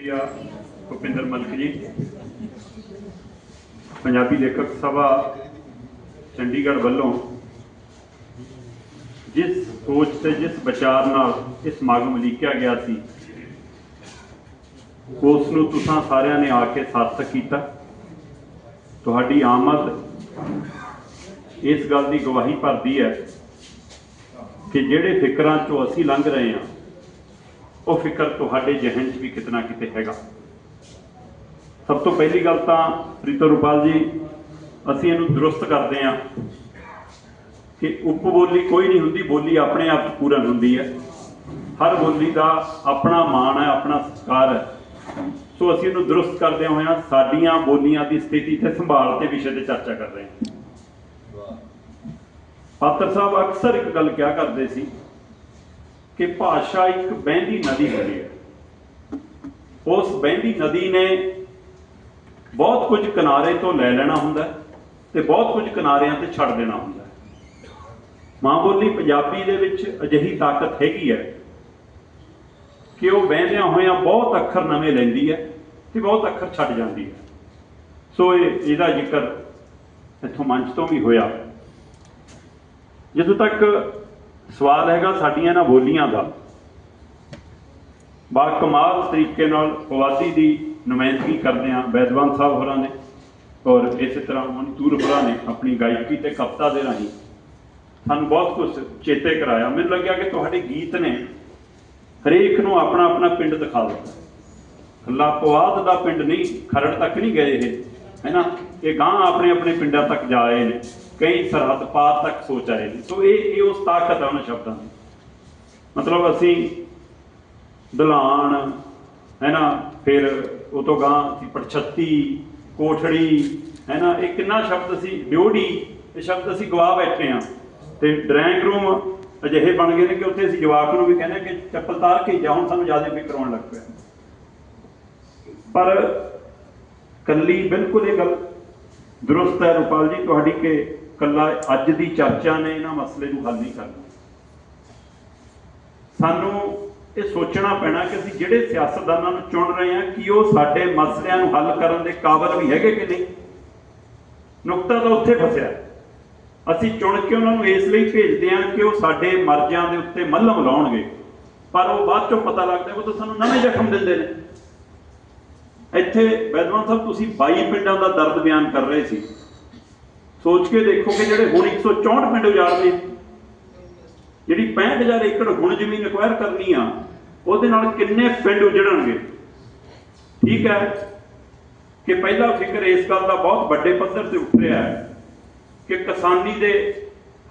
ਆ ਭੁਪਿੰਦਰ ਮਲਕ ਜੀ। ਪੰਜਾਬੀ ਲੇਖਕ ਸਭਾ ਚੰਡੀਗੜ੍ਹ ਵੱਲੋਂ ਜਿਸ ਸੋਚ ਤੇ ਜਿਸ ਵਿਚਾਰ ਨਾਲ ਇਸ ਸਮਾਗਮ ਲਿਖਿਆ ਗਿਆ ਸੀ, ਉਸ ਨੂੰ ਤੁਸੀਂ ਸਾਰਿਆਂ ਨੇ ਆ ਕੇ ਸਾਰਥਕ ਕੀਤਾ। ਤੁਹਾਡੀ ਆਮਦ ਇਸ ਗੱਲ ਦੀ ਗਵਾਹੀ ਭਰਦੀ ਹੈ ਕਿ ਜਿਹੜੇ ਫਿਕਰਾਂ ਚੋਂ ਅਸੀਂ ਲੰਘ ਰਹੇ ਹਾਂ ਉਹ ਫਿਕਰ ਤੁਹਾਡੇ ਜ਼ਿਹਨ 'ਚ ਵੀ ਕਿਤਨਾ ਕਿਤੇ ਹੈਗਾ। ਸਭ ਤੋਂ ਪਹਿਲੀ ਗੱਲ ਤਾਂ ਪ੍ਰੀਤੋ ਰੂਪਾਲ ਜੀ ਅਸੀਂ ਇਹਨੂੰ ਦਰੁਸਤ ਕਰਦੇ ਹਾਂ ਕਿ ਉਪਬੋਲੀ ਕੋਈ ਨਹੀਂ ਹੁੰਦੀ ਬੋਲੀ ਆਪਣੇ ਆਪ 'ਚ ਪੂਰਨ ਹੁੰਦੀ ਹੈ। ਹਰ ਬੋਲੀ ਦਾ ਆਪਣਾ ਮਾਣ ਹੈ ਆਪਣਾ ਸਤਿਕਾਰ ਹੈ। ਸੋ ਅਸੀਂ ਇਹਨੂੰ ਦਰੁਸਤ ਕਰਦੇ ਹੋਇਆਂ ਸਾਡੀਆਂ ਬੋਲੀਆਂ ਦੀ ਸਥਿਤੀ ਤੇ ਸੰਭਾਲ ਤੇ ਵਿਸ਼ੇ ਤੇ ਚਰਚਾ ਕਰ ਰਹੇ ਹਾਂ। ਪਾਤਰ ਸਾਹਿਬ ਅਕਸਰ ਇੱਕ ਗੱਲ ਕਿਹਾ ਕਰਦੇ ਸੀ ਕਿ ਭਾਸ਼ਾ ਇੱਕ ਬਹਿੰਦੀ ਨਦੀ ਹੁੰਦੀ ਹੈ। ਉਸ ਬਹਿੰਦੀ ਨਦੀ ਨੇ ਬਹੁਤ ਕੁਝ ਕਿਨਾਰੇ ਤੋਂ ਲੈ ਲੈਣਾ ਹੁੰਦਾ ਹੈ ਤੇ ਬਹੁਤ ਕੁਝ ਕਿਨਾਰਿਆਂ ਤੇ ਛੱਡ ਦੇਣਾ ਹੁੰਦਾ ਮਾਂ ਬੋਲੀ ਪੰਜਾਬੀ ਦੇ ਵਿੱਚ ਅਜਿਹੀ ਤਾਕਤ ਹੈਗੀ ਹੈ ਕਿ ਉਹ ਬਹਿੰਦਿਆਂ ਹੋਇਆਂ ਬਹੁਤ ਅੱਖਰ ਨਵੇਂ ਲੈਂਦੀ ਹੈ ਤੇ ਬਹੁਤ ਅੱਖਰ ਛੱਡ ਜਾਂਦੀ ਹੈ। ਸੋ ਇਹ, ਇਹਦਾ ਜ਼ਿਕਰ ਇੱਥੋਂ ਮੰਚ ਤੋਂ ਵੀ ਹੋਇਆ। ਜਿੱਥੋਂ ਤੱਕ ਸਵਾਲ ਹੈਗਾ ਸਾਡੀਆਂ ਨਾ ਬੋਲੀਆਂ ਦਾ। ਬਾ ਕਮਾਲ ਤਰੀਕੇ ਨਾਲ ਪਵਾਦੀ ਦੀ ਨੁਮਾਇੰਦਗੀ ਕਰਦੇ ਆ ਵੈਦਵਾਨ ਸਾਹਿਬ ਹੋਰਾਂ ਨੇ ਔਰ ਇਸੇ ਤਰ੍ਹਾਂ ਮਨਤੂਰ ਹੋਰਾਂ ਨੇ ਆਪਣੀ ਗਾਇਕੀ ਤੇ ਕਵਿਤਾ ਦੇ ਰਾਹੀਂ ਸਾਨੂੰ ਬਹੁਤ ਕੁਝ ਚੇਤੇ ਕਰਾਇਆ। ਮੈਨੂੰ ਲੱਗਿਆ ਕਿ ਤੁਹਾਡੇ ਗੀਤ ਨੇ ਹਰੇਕ ਨੂੰ ਆਪਣਾ ਆਪਣਾ ਪਿੰਡ ਦਿਖਾ ਦਿੱਤਾ। ਕੱਲਾ ਪਵਾਦ ਦਾ ਪਿੰਡ ਨਹੀਂ, ਖਰੜ ਤੱਕ ਨਹੀਂ ਗਏ ਇਹ। ਹੈਨਾ ਇਹ ਗਾਂ ਆਪਣੇ ਆਪਣੇ ਪਿੰਡਾਂ ਤੱਕ ਜਾਏ ਨੇ। ਕਈ ਸਰਹੱਦ ਪਾਰ ਤੱਕ ਸੋਚ ਆਏ ਨੇ ਸੋ ਇਹ ਇਹ ਉਸ ਤਾਕਤ ਹੈ ਉਹਨਾਂ ਸ਼ਬਦਾਂ ਦੀ ਮਤਲਬ ਅਸੀਂ ਦਲਾਨ ਹੈ ਨਾ ਫਿਰ ਉਹ ਤੋਂ ਗਾਂ ਅਸੀਂ ਪੜਛੱਤੀ, ਕੋਠੜੀ ਹੈ ਨਾ ਇਹ ਕਿੰਨਾ ਸ਼ਬਦ ਸੀ? ਡਿਓੜੀ ਇਹ ਸ਼ਬਦ ਅਸੀਂ ਗਵਾ ਬੈਠੇ ਆ। ਤੇ ਡਰਾਇੰਗ ਰੂਮ ਅਜਿਹੇ ਬਣ ਗਏ ਨੇ ਕਿ ਉੱਥੇ ਅਸੀਂ ਜਵਾਕ ਨੂੰ ਵੀ ਕਹਿੰਦੇ ਕਿ ਚੱਪਲ ਤਾਰ ਕੇ ਜਾ, ਹੁਣ ਸਾਨੂੰ ਜ਼ਿਆਦਾ ਫਿਕਰ ਆਉਣ ਲੱਗ ਪਿਆ। ਪਰ ਕੱਲੀ ਬਿਲਕੁਲ ਇਹ ਗੱਲ ਦਰੁਸਤ ਹੈ ਰੂਪਾਲ ਜੀ, ਤੁਹਾਡੀ ਕਿ ਕੱਲਾ ਅੱਜ ਦੀ ਚਰਚਾ ਨੇ ਇਹਨਾਂ ਮਸਲੇ ਨੂੰ ਹੱਲ ਨਹੀਂ ਕਰਨਾ। ਸਾਨੂੰ ਇਹ ਸੋਚਣਾ ਪੈਣਾ ਕਿ ਅਸੀਂ ਜਿਹੜੇ ਸਿਆਸਤਦਾਨਾਂ ਨੂੰ ਚੁਣ ਰਹੇ ਹਾਂ, ਕਿ ਉਹ ਸਾਡੇ ਮਸਲਿਆਂ ਨੂੰ ਹੱਲ ਕਰਨ ਦੇ ਕਾਬਿਲ ਵੀ ਹੈਗੇ ਕਿ ਨਹੀਂ? ਨੁਕਤਾ ਤਾਂ ਉੱਥੇ ਫਸਿਆ। ਅਸੀਂ ਚੁਣ ਕੇ ਉਹਨਾਂ ਨੂੰ ਇਸ ਲਈ ਭੇਜਦੇ ਹਾਂ ਕਿ ਉਹ ਸਾਡੇ ਮਰਜ਼ਿਆਂ ਦੇ ਉੱਤੇ ਮੱਲਮ ਲਾਉਣਗੇ। ਪਰ ਉਹ ਬਾਅਦ ਚੋਂ ਪਤਾ ਲੱਗਦਾ, ਉਹ ਤਾਂ ਸਾਨੂੰ ਨਵੇਂ ਜ਼ਖਮ ਦਿੰਦੇ ਨੇ। ਇੱਥੇ ਵੈਦਵਾਨ ਸਾਹਿਬ, ਤੁਸੀਂ 22 ਪਿੰਡਾਂ ਦਾ ਦਰਦ ਬਿਆਨ ਕਰ ਰਹੇ ਸੀ। ਸੋਚ ਕੇ ਦੇਖੋ ਕਿ ਜਿਹੜੇ ਹੁਣ 164 ਪਿੰਡ ਉਜਾੜ ਨੇ ਜਿਹੜੀ 65000 ਏਕੜ ਹੁਣ ਜ਼ਮੀਨ ਐਕਵਾਇਰ ਕਰਨੀ ਆ, ਉਹਦੇ ਨਾਲ ਕਿੰਨੇ ਪਿੰਡ ਉਜੜਨਗੇ? ਠੀਕ ਹੈ ਕਿ ਪਹਿਲਾ ਫਿਕਰ ਇਸ ਗੱਲ ਦਾ ਬਹੁਤ ਵੱਡੇ ਪੱਧਰ ਤੇ ਉੱਠ ਰਿਹਾ ਹੈ ਕਿ ਕਿਸਾਨੀ ਦੇ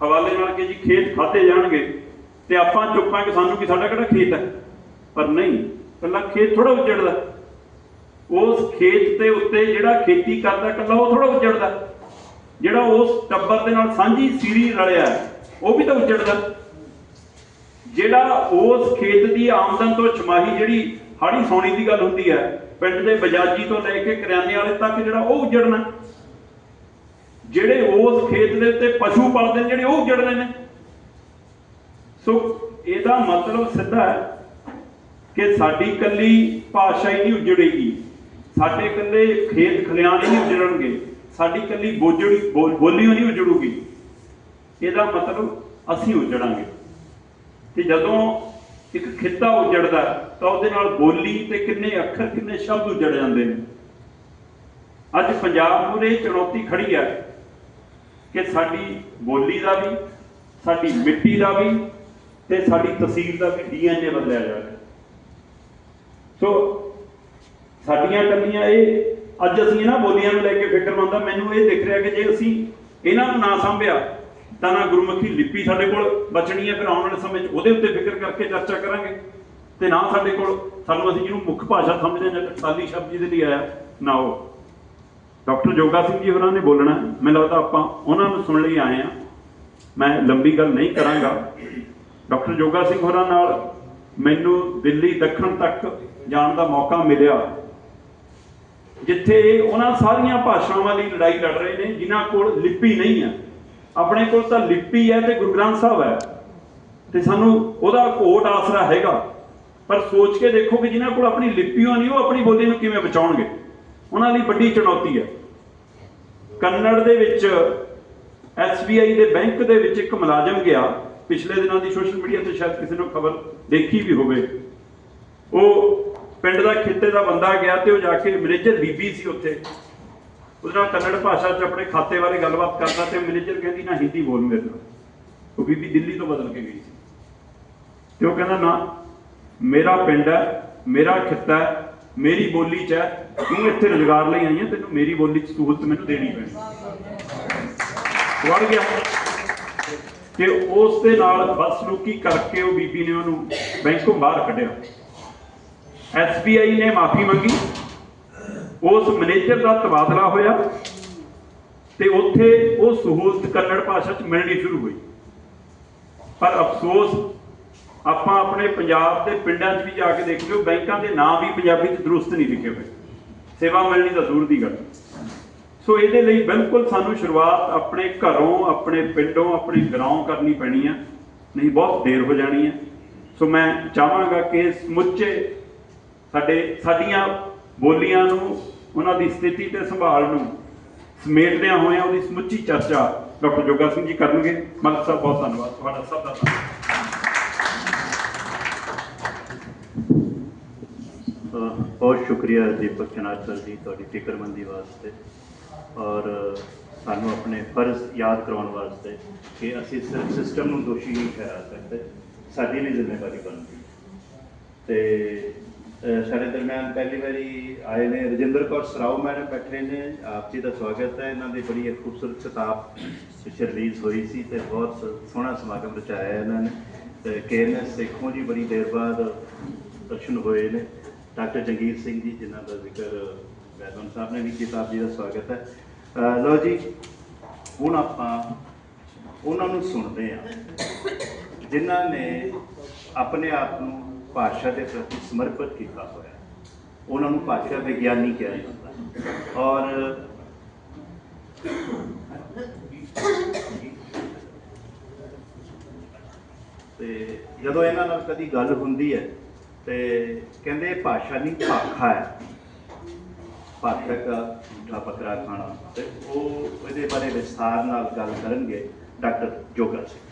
ਹਵਾਲੇ ਨਾਲ ਕਿ ਜੀ ਖੇਤ ਖਾਤੇ ਜਾਣਗੇ ਤੇ ਆਪਾਂ ਚੁੱਪਾਂ ਕਿ ਸਾਨੂੰ ਕਿ ਸਾਡਾ ਕਿਹੜਾ ਖੇਤ ਹੈ? ਪਰ ਨਹੀਂ ਕੱਲਾ ਖੇਤ ਥੋੜਾ ਉਜੜਦਾ। ਉਸ ਖੇਤ ਦੇ ਉੱਤੇ ਜਿਹੜਾ ਖੇਤੀ ਕਰਦਾ ਕੱਲਾ ਉਹ ਥੋੜਾ ਉਜੜਦਾ। ਜਿਹੜਾ ਉਸ ਟੱਬਰ ਦੇ ਨਾਲ ਸਾਂਝੀ ਸੀਰੀ ਰਲਿਆ ਉਹ ਵੀ ਤਾਂ ਉੱਜੜਦਾ। ਜਿਹੜਾ ਉਸ ਖੇਤ ਦੀ ਆਮਦਨ ਤੋਂ ਛਮਾਹੀ ਜਿਹੜੀ ਹਾੜੀ ਸੌਣੀ ਦੀ ਗੱਲ ਹੁੰਦੀ ਹੈ, ਪਿੰਡ ਦੇ ਬਜਾਜੀ ਤੋਂ ਲੈ ਕੇ ਕਰਿਆਨੇ ਵਾਲੇ ਤੱਕ ਜਿਹੜਾ ਉਹ ਉੱਜੜਨਾ ਜਿਹੜੇ ਉਸ ਖੇਤ ਦੇ ਉੱਤੇ ਪਸ਼ੂ ਪਾਲਦੇ ਨੇ, ਜਿਹੜੇ ਉਹ ਉਜੜਨੇ ਨੇ। ਸੋ ਇਹਦਾ ਮਤਲਬ ਸਿੱਧਾ ਹੈ ਕਿ ਸਾਡੀ ਕੱਲੀ ਭਾਸ਼ਾ ਹੀ ਨਹੀਂ ਉੱਜੜੇਗੀ। ਸਾਡੇ ਇਕੱਲੇ ਖੇਤ ਖਲਿਆਣ ਹੀ ਨਹੀਂ ਉੱਜੜਨਗੇ। ਸਾਡੀ ਇਕੱਲੀ ਬੋਝੜੀ ਬੋਲੀ ਨਹੀਂ ਉਜੜੂਗੀ। ਇਹਦਾ ਮਤਲਬ ਅਸੀਂ ਉਜੜਾਂਗੇ। ਤੇ ਜਦੋਂ ਇੱਕ ਖਿੱਤਾ ਉਜੜਦਾ ਤਾਂ ਉਹਦੇ ਨਾਲ ਬੋਲੀ ਤੇ ਕਿੰਨੇ ਅੱਖਰ, ਕਿੰਨੇ ਸ਼ਬਦ ਉਜੜ ਜਾਂਦੇ ਨੇ। ਅੱਜ ਪੰਜਾਬ ਨੂੰ ਇਹ ਚੁਣੌਤੀ ਖੜੀ ਹੈ ਕਿ ਸਾਡੀ ਬੋਲੀ ਦਾ ਵੀ, ਸਾਡੀ ਮਿੱਟੀ ਦਾ ਵੀ ਤੇ ਸਾਡੀ ਤਸਵੀਰ ਦਾ ਵੀ ਡੀਐਨਏ ਬਦਲਿਆ ਜਾ ਰਿਹਾ ਸੋ ਸਾਡੀਆਂ ਕੱਲੀਆਂ ਇਹ ਅੱਜ ਅਸੀਂ ਇਹਨਾਂ ਬੋਲੀਆਂ ਨੂੰ ਲੈ ਕੇ ਫਿਕਰਮੰਦ ਆ ਮੈਨੂੰ ਇਹ ਦਿਖ ਰਿਹਾ ਕਿ ਜੇ ਅਸੀਂ ਇਹਨਾਂ ਨੂੰ ਨਾ ਸੰਭਿਆ, ਤਾਂ ਨਾ ਗੁਰਮੁਖੀ ਲਿਪੀ ਸਾਡੇ ਕੋਲ ਬਚਣੀ ਹੈ। ਫਿਰ ਆਉਣ ਵਾਲੇ ਸਮੇਂ 'ਚ ਉਹਦੇ ਉੱਤੇ ਫਿਕਰ ਕਰਕੇ ਚਰਚਾ ਕਰਾਂਗੇ। ਤੇ ਨਾ ਸਾਡੇ ਕੋਲ ਸਾਨੂੰ ਅਸੀਂ ਜਿਹਨੂੰ ਮੁੱਖ ਭਾਸ਼ਾ ਸਮਝਦੇ ਜਾਂ ਟਕਸਾਲੀ ਸ਼ਬਦ ਜਿਹਦੇ ਲਈ ਆਇਆ, ਨਾ ਉਹ। ਡਾਕਟਰ ਜੋਗਾ ਸਿੰਘ ਜੀ ਹੋਰਾਂ ਨੇ ਬੋਲਣਾ ਮੈਨੂੰ ਲੱਗਦਾ ਆਪਾਂ ਉਹਨਾਂ ਨੂੰ ਸੁਣ ਲਈ ਆਏ ਆ ਮੈਂ ਲੰਬੀ ਗੱਲ ਨਹੀਂ ਕਰਾਂਗਾ। ਡਾਕਟਰ ਜੋਗਾ ਸਿੰਘ ਹੋਰਾਂ ਨਾਲ ਮੈਨੂੰ ਦਿੱਲੀ ਦੱਖਣ ਤੱਕ ਜਾਣ ਦਾ ਮੌਕਾ ਮਿਲਿਆ। ਜਿੱਥੇ ਉਹਨਾਂ ਸਾਰੀਆਂ ਭਾਸ਼ਾਵਾਂ ਲਈ ਲੜਾਈ ਲੜ ਰਹੇ ਨੇ, ਜਿਨ੍ਹਾਂ ਕੋਲ ਲਿਪੀ ਨਹੀਂ ਹੈ। ਆਪਣੇ ਕੋਲ ਤਾਂ ਲਿਪੀ ਹੈ ਤੇ ਗੁਰੂ ਗ੍ਰੰਥ ਸਾਹਿਬ ਹੈ। ਤੇ ਸਾਨੂੰ ਉਹਦਾ ਕੋਟ ਆਸਰਾ ਹੈਗਾ। ਪਰ ਸੋਚ ਕੇ ਦੇਖੋ ਕਿ ਜਿਨ੍ਹਾਂ ਕੋਲ ਆਪਣੀ ਲਿਪੀਓ ਨਹੀਂ, ਉਹ ਆਪਣੀ ਬੋਲੀ ਨੂੰ ਕਿਵੇਂ ਬਚਾਉਣਗੇ? ਉਹਨਾਂ ਲਈ ਵੱਡੀ ਚੁਣੌਤੀ ਹੈ। ਕੰਨੜ ਦੇ ਵਿੱਚ SBI ਦੇ ਬੈਂਕ ਦੇ ਵਿੱਚ ਇੱਕ ਮੁਲਾਜ਼ਮ ਗਿਆ। ਪਿਛਲੇ ਦਿਨਾਂ ਦੀ ਸੋਸ਼ਲ ਮੀਡੀਆ ਤੇ ਸ਼ਾਇਦ ਕਿਸੇ ਨੂੰ ਖਬਰ ਦੇਖੀ ਵੀ ਹੋਵੇ। ਉਹ ਪਿੰਡ ਦਾ ਖੇਤੇ ਦਾ ਬੰਦਾ ਗਿਆ ਤੇ ਉਹ ਜਾ ਕੇ ਮੈਨੇਜਰ ਬੀਬੀ ਸੀ ਉੱਥੇ। ਉਹਦੇ ਨਾਲ ਕੰਨੜ ਭਾਸ਼ਾ 'ਚ ਆਪਣੇ ਖਾਤੇ ਬਾਰੇ ਗੱਲਬਾਤ ਕਰਦਾ ਤੇ ਮੈਨੇਜਰ ਕਹਿੰਦੀ, ਨਾ ਹਿੰਦੀ ਬੋਲ ਮੇਰੇ ਨਾਲ। ਉਹ ਬੀਬੀ ਦਿੱਲੀ ਤੋਂ ਬਦਲ ਕੇ ਗਈ ਸੀ। ਤੇ ਉਹ ਕਹਿੰਦਾ, ਨਾ, ਮੇਰਾ ਪਿੰਡ ਹੈ, ਮੇਰਾ ਖਿੱਤਾ ਹੈ, ਮੇਰੀ ਬੋਲੀ 'ਚ ਹੈ, ਤੂੰ ਇੱਥੇ ਰੁਜ਼ਗਾਰ ਲਈ ਆਈ ਹੈ, ਤੈਨੂੰ ਮੇਰੀ ਬੋਲੀ 'ਚ ਸਹੂਲਤ ਮੈਨੂੰ ਦੇਣੀ ਪੈਣੀ। ਵੜ ਗਿਆ। ਤੇ ਉਸ ਦੇ ਨਾਲ ਬਦਸਲੂਕੀ ਕਰਕੇ ਉਹ ਬੀਬੀ ਨੇ ਉਹਨੂੰ ਬੈਂਕੋਂ ਬਾਹਰ ਕੱਢਿਆ। SBI ਨੇ ਮਾਫੀ ਮੰਗੀ। ਉਸ ਮੈਨੇਜਰ ਦਾ ਤਬਾਦਲਾ ਹੋਇਆ ਤੇ ਉੱਥੇ ਉਹ ਸਹੂਲਤ ਕੰਨੜ ਭਾਸ਼ਾ 'ਚ ਮਿਲਣੀ ਸ਼ੁਰੂ ਹੋਈ। ਪਰ ਅਫਸੋਸ, ਆਪਾਂ ਆਪਣੇ ਪੰਜਾਬ ਦੇ ਪਿੰਡਾਂ 'ਚ ਵੀ ਜਾ ਕੇ ਦੇਖ ਲਿਓ ਬੈਂਕਾਂ ਦੇ ਨਾਂ ਵੀ ਪੰਜਾਬੀ 'ਚ ਦਰੁਸਤ ਨਹੀਂ ਲਿਖੇ ਹੋਏ। ਸੇਵਾ ਮਿਲਣੀ ਤਾਂ ਦੂਰ ਦੀ ਗੱਲ। ਸੋ ਇਹਦੇ ਲਈ ਬਿਲਕੁਲ ਸਾਨੂੰ ਸ਼ੁਰੂਆਤ ਆਪਣੇ ਘਰੋਂ, ਆਪਣੇ ਪਿੰਡੋਂ, ਆਪਣੇ ਗਰਾਉਂ ਕਰਨੀ ਪੈਣੀ ਆ। ਨਹੀਂ, ਬਹੁਤ ਦੇਰ ਹੋ ਜਾਣੀ ਹੈ ਸੋ ਮੈਂ ਚਾਹਾਂਗਾ ਕਿ ਸਮੁੱਚੇ ਸਾਡੇ, ਸਾਡੀਆਂ ਬੋਲੀਆਂ ਨੂੰ, ਉਹਨਾਂ ਦੀ ਸਥਿਤੀ ਤੇ ਸੰਭਾਲ ਨੂੰ ਸਮੇਟਦਿਆਂ ਹੋਇਆਂ ਉਹਦੀ ਸਮੁੱਚੀ ਚਰਚਾ ਡਾਕਟਰ ਜੋਗਾ ਸਿੰਘ ਜੀ ਕਰਨਗੇ। ਮਲਕ ਸਾਹਿਬ, ਬਹੁਤ ਧੰਨਵਾਦ। ਤੁਹਾਡਾ ਸਭ ਦਾ ਧੰਨਵਾਦ। ਬਹੁਤ ਸ਼ੁਕਰੀਆ ਦੀਪਕ ਚਨਾਚਰ ਜੀ ਤੁਹਾਡੀ ਫਿਕਰਮੰਦੀ ਵਾਸਤੇ ਔਰ ਸਾਨੂੰ ਆਪਣੇ ਫਰਜ਼ ਯਾਦ ਕਰਾਉਣ ਵਾਸਤੇ ਕਿ ਅਸੀਂ ਸਿਰਫ ਸਿਸਟਮ ਨੂੰ ਦੋਸ਼ੀ ਨਹੀਂ ਠਹਿਰਾ ਸਕਦੇ। ਸਾਡੀ ਵੀ ਜ਼ਿੰਮੇਵਾਰੀ ਬਣਦੀ। ਹੈ ਤੇ ਸਾਡੇ ਦਰਮਿਆਨ ਪਹਿਲੀ ਵਾਰੀ ਆਏ ਨੇ ਰਜਿੰਦਰ ਕੌਰ ਸਰਾਓ ਮੈਡਮ ਬੈਠੇ ਨੇ। ਆਪ ਜੀ ਦਾ ਸਵਾਗਤ ਹੈ। ਇਹਨਾਂ ਦੀ ਬੜੀ ਇੱਕ ਖੂਬਸੂਰਤ ਕਿਤਾਬ ਪਿੱਛੇ ਰਿਲੀਜ਼ ਹੋਈ ਸੀ ਤੇ ਬਹੁਤ ਸੋਹਣਾ ਸਮਾਗਮ ਰਚਾਇਆ ਇਹਨਾਂ ਨੇ। ਤੇ ਕੇਐਨਐਸ ਸੇਖੋਂ ਜੀ ਬੜੀ ਦੇਰ ਬਾਅਦ ਦਰਸ਼ਨ ਹੋਏ ਨੇ। ਡਾਕਟਰ ਜਗੀਰ ਸਿੰਘ ਜੀ, ਜਿਨ੍ਹਾਂ ਦਾ ਜ਼ਿਕਰ ਵੈਦਨ ਸਾਹਿਬ ਨੇ ਵੀ ਕੀਤਾ, ਆਪ ਜੀ ਦਾ ਸਵਾਗਤ ਹੈ। ਲੋ ਜੀ, ਹੁਣ ਆਪਾਂ ਉਹਨਾਂ ਨੂੰ ਸੁਣਦੇ ਹਾਂ। ਜਿਨ੍ਹਾਂ ਨੇ ਆਪਣੇ ਆਪ ਨੂੰ ਭਾਸ਼ਾ ਦੇ ਪ੍ਰਤੀ ਸਮਰਪਿਤ ਕੀਤਾ ਹੋਇਆ। ਉਹਨਾਂ ਨੂੰ ਭਾਸ਼ਾ ਵਿਗਿਆਨੀ ਕਿਹਾ ਜਾਂਦਾ ਔਰ ਤੇ ਜਦੋਂ ਇਹਨਾਂ ਨਾਲ ਕਦੀ ਗੱਲ ਹੁੰਦੀ ਹੈ, ਤੇ ਕਹਿੰਦੇ ਭਾਸ਼ਾ ਨਹੀਂ, ਭਾਖਾ ਹੈ। ਭਾਸ਼ਾ ਦਾ ਝੂਠਾ ਬੱਕਰਾ ਖਾਣਾ। ਤੇ ਉਹ ਇਹਦੇ ਬਾਰੇ ਵਿਸਥਾਰ ਨਾਲ ਗੱਲ ਕਰਨਗੇ ਡਾਕਟਰ ਜੋਗਾ ਸਿੰਘ।